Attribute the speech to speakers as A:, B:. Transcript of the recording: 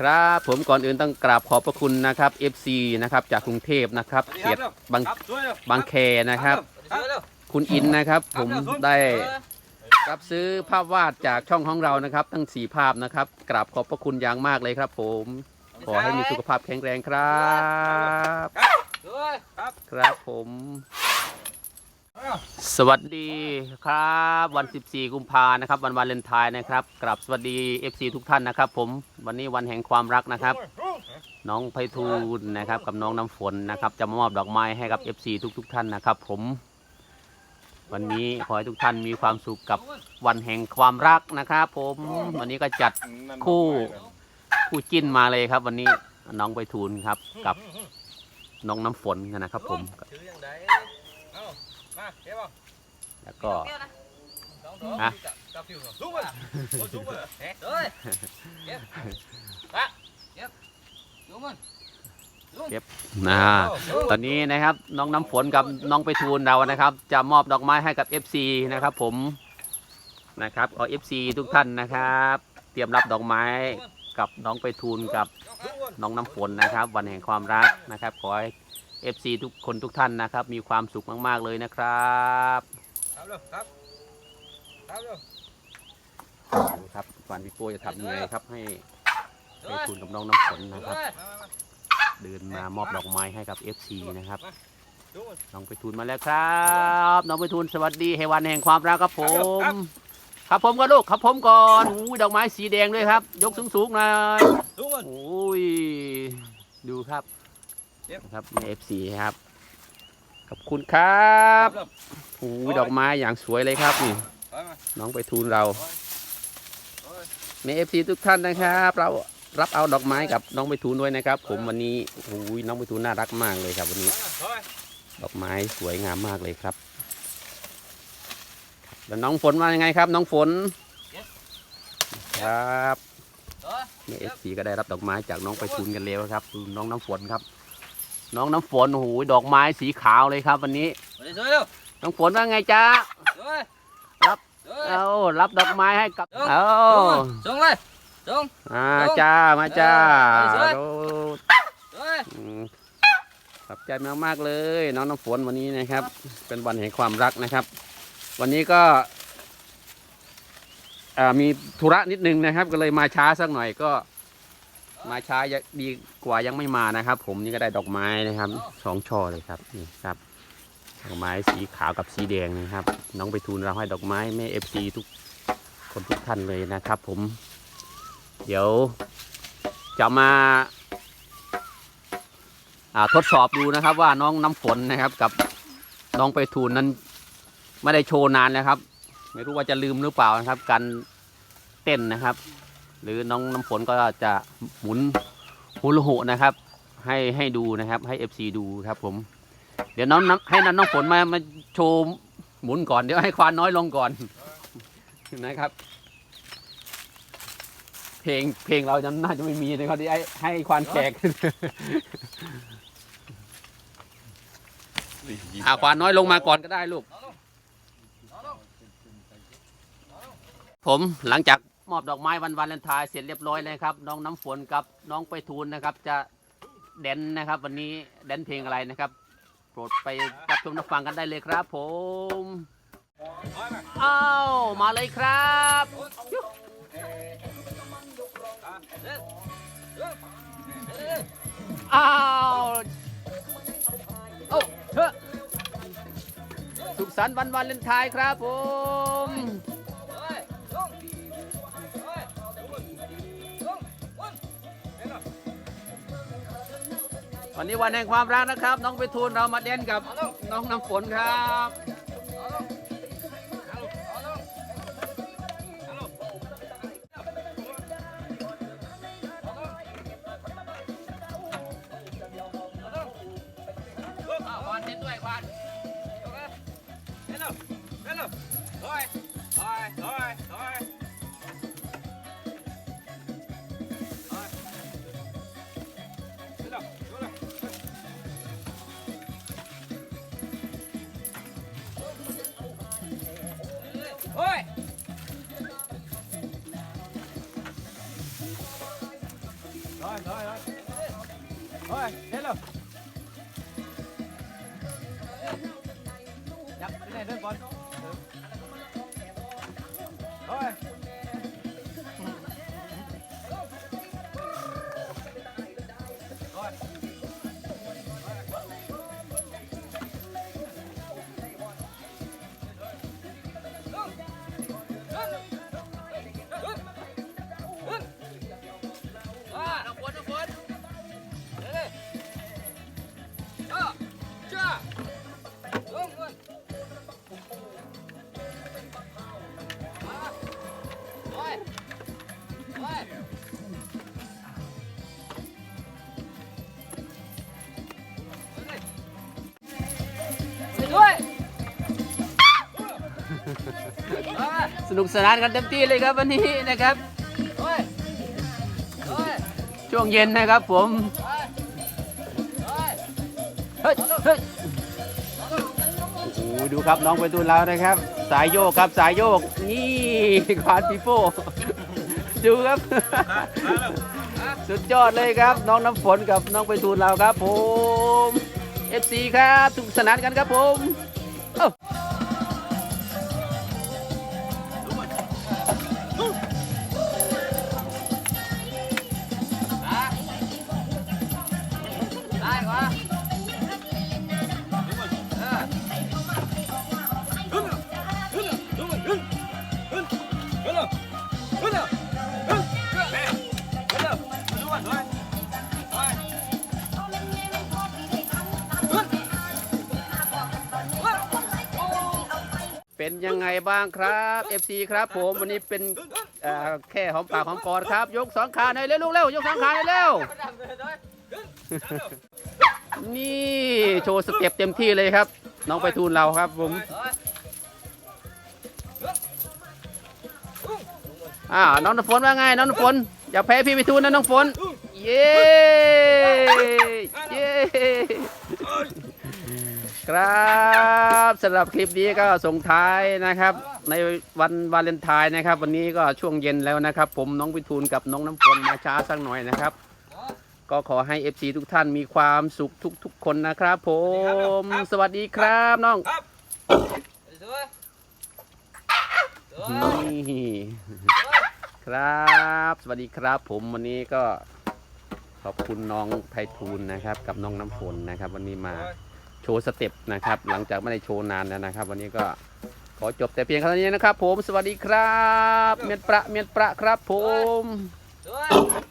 A: ครับ ผมก่อนอื่นต้องกราบขอบพระคุณนะครับ FC นะครับจากกรุงเทพนะครับเขตบางบางแคนะครับ คุณอินนะครับผมได้รับซื้อภาพวาดจากช่องของเรานะครับทั้งสี่ภาพนะครับกราบขอบพระคุณอย่างมากเลยครับ ผมขอให้มีสุขภาพแข็งแรงครับ ครับผม สวัสดีครับ วัน 14 กุมภานะครับ วันวาเลนไทน์นะครับกราบสวัสดี FC ทุกท่านนะครับ ผมวันนี้วันแห่งความรักนะครับ น้องไพฑูรย์นะครับ กับน้องน้ำฝนนะครับจะมามอบดอกไม้ให้กับ FC ทุกๆท่านนะครับ ผม วันนี้ขอให้ทุกท่านมีความสุขกับวันแห่งความรักนะครับ ผมวันนี้ก็จัดคู่คู่จิ้นมาเลยครับ วันนี้น้องไพฑูรย์ครับกับน้องน้ำฝนนะครับ ผม แล้วก็
B: สองสอง
A: ฮะ
B: กับผิวซุกมันซุกมันเฮ้ยเก็บมาเก็บซุกมัน
A: นะฮะตอนนี้นะครับน้องน้ำฝนกับน้องไปทูลเรานะครับ จะมอบดอกไม้ให้กับ FC นะครับ ผมนะครับเอา FC ทุกท่านนะครับ เตรียมรับดอกไม้กับน้องไปทูลกับน้องน้ำฝนนะครับ วันแห่งความรักนะครับขอให้ FC ทุกคนทุกท่านนะครับ มีความสุขมาก ๆ เลยนะครับ
B: ครับเร็วครับครับเร็ว
A: ดูครับก่อนพี่โก้จะทำยังไงครับให้ไปทูลกับน้องน้ำฝนนะครับ
B: มามามา
A: เดินมามอบดอกไม้ให้กับ FC นะครับ
B: ซุกมัน
A: น้องไปทูลมาแล้วครับ น้องไปทูลสวัสดีให้วันแห่งความรักครับผม ครับผมก็ลูกครับผมก่อนอุ้ยดอกไม้สีแดงด้วยครับ ยกสูงๆหน่อย
B: ซุกมัน
A: อุ้ยดูครับ นะครับในเอฟซีครับ ขอบคุณครับอุ้ยดอกไม้อย่างสวยเลยครับนี่
B: ไปมา
A: น้องไปทูลเรา
B: โอ้ย
A: ในเอฟซีทุกท่านนะครับ เรารับเอาดอกไม้กับน้องไปทูลด้วยนะครับ ผมวันนี้อุ้ยน้องไปทูลน่ารักมากเลยครับวันนี้
B: โอ้ย
A: ดอกไม้สวยงามมากเลยครับ แล้วน้องฝนว่ายังไงครับ น้องฝนครับ
B: โอ้ย
A: นี่เอฟซีก็ได้รับดอกไม้จากน้องไปทุนกันแล้วครับดูน้องน้ำฝนครับ น้องน้ำฝนโอ้โหดอกไม้สีขาวเลยครับ วันนี้
B: ไปเลยเร็ว
A: น้องฝนว่าไงจ๊ะ
B: โอ้ย
A: รับ
B: โอ้ย
A: เอารับดอกไม้ให้กับเอา
B: ส่งเลยส่ง
A: อ่าจ้ามาจ้า
B: เออ
A: โอ้
B: โอ้ย
A: อืมขอบใจมากๆเลย น้องน้ำฝนวันนี้นะครับ เป็นวันแห่งความรักนะครับ วันนี้ก็อ่ามีธุระนิดนึงนะครับ ก็เลยมาช้าสักหน่อยก็ มาช้ายังดีกว่ายังไม่มานะครับ ผมนี่ก็ได้ดอกไม้นะครับสองช่อเลยครับนี่ครับดอกไม้สีขาวกับสีแดงนะครับ น้องไปทูลเราให้ดอกไม้แม่เอฟซีทุกคนทุกท่านเลยนะครับ ผม เดี๋ยวจะมาอ่าทดสอบดูนะครับ ว่าน้องน้ำฝนนะครับกับน้องไปทูลนั้นไม่ได้โชว์นานแล้วครับ ไม่รู้ว่าจะลืมหรือเปล่านะครับ การเต้นนะครับ หรือน้องน้ำฝนก็จะหมุนฮูลาหุนะครับ ให้ให้ดูนะครับให้ FC ดูครับผม เดี๋ยวน้องน้ำให้น้องน้องฝนมามาโชว์หมุนก่อนเดี๋ยวให้ควานน้อยลงก่อนนะครับ เพลงเพลงเราจะน่าจะไม่มีนะครับที่ให้ให้ควานแขกอาควานน้อยลงมาก่อนก็ได้ลูก ผมหลังจาก มอบดอกไม้วันวาเลนไทน์เสร็จเรียบร้อยเลยครับ น้องน้ำฝนกับน้องไปทูลนะครับ จะแดนนะครับ วันนี้แดนเพลงอะไรนะครับ โปรดไปรับชมรับฟังกันได้เลยครับ ผมอ้าวมาเลยครับอ้าวโอ้เฮ้สุขสันต์วันวาเลนไทน์ครับผม
B: วัน
A: นี้วันแห่งความรักนะครับ น้องไปทูลเรามาเด่นกับน้องน้ำฝนครับ เฮ้ย
B: เร็วยับไปไหนเดินก่อนเฮ้ย
A: สนุกสนานกันเต็มที่เลยครับวันนี้นะครับ ช่วงเย็นนะครับผมเฮ้ยเฮ้ยโอ้ดูครับน้องไปตูนเรานะครับ สายโยกครับสายโยกนี่ควานปีโป้ดูครับ สุดยอดเลยครับ น้องน้ำฝนกับน้องไปตูนเราครับผม FC ครับสนุกสนานกันครับผม เป็นยังไงบ้างครับ FC ครับผมวันนี้เป็นเอ่อแค่หอมปากหอมคอครับ ยกสองขาหน่อยเร็วลูกเร็วยกสองขาหน่อยเร็ว นี่โชว์สเต็ปเต็มที่เลยครับ น้องไปทูลเราครับผมอ่าน้องน้ำฝนว่าไงน้องน้ำฝนอย่าแพ้พี่ไปทูลนะน้องฝน เย้เย้ครับสำหรับคลิปนี้ก็ส่งท้ายนะครับ ในวันวาเลนไทน์นะครับ วันนี้ก็ช่วงเย็นแล้วนะครับ ผมน้องไปทูลกับน้องน้ำฝนมาช้าสักหน่อยนะครับ ก็ขอให้ FC ทุกท่านมีความสุขทุก ๆ คนนะครับ ผม สวัสดีครับน้อง
B: Rồi.
A: นี่ครับ สวัสดีครับ ผมวันนี้ก็ขอบคุณน้องไพฑูรย์นะครับ กับน้องน้ำฝนนะครับ วันนี้มาโชว์สเต็ปนะครับ หลังจากไม่ได้โชว์นานแล้วนะครับ วันนี้ก็ขอจบแต่เพียงเท่านี้นะครับ ผมสวัสดีครับ เมียนประเมียนประครับ ผม
B: Rồi.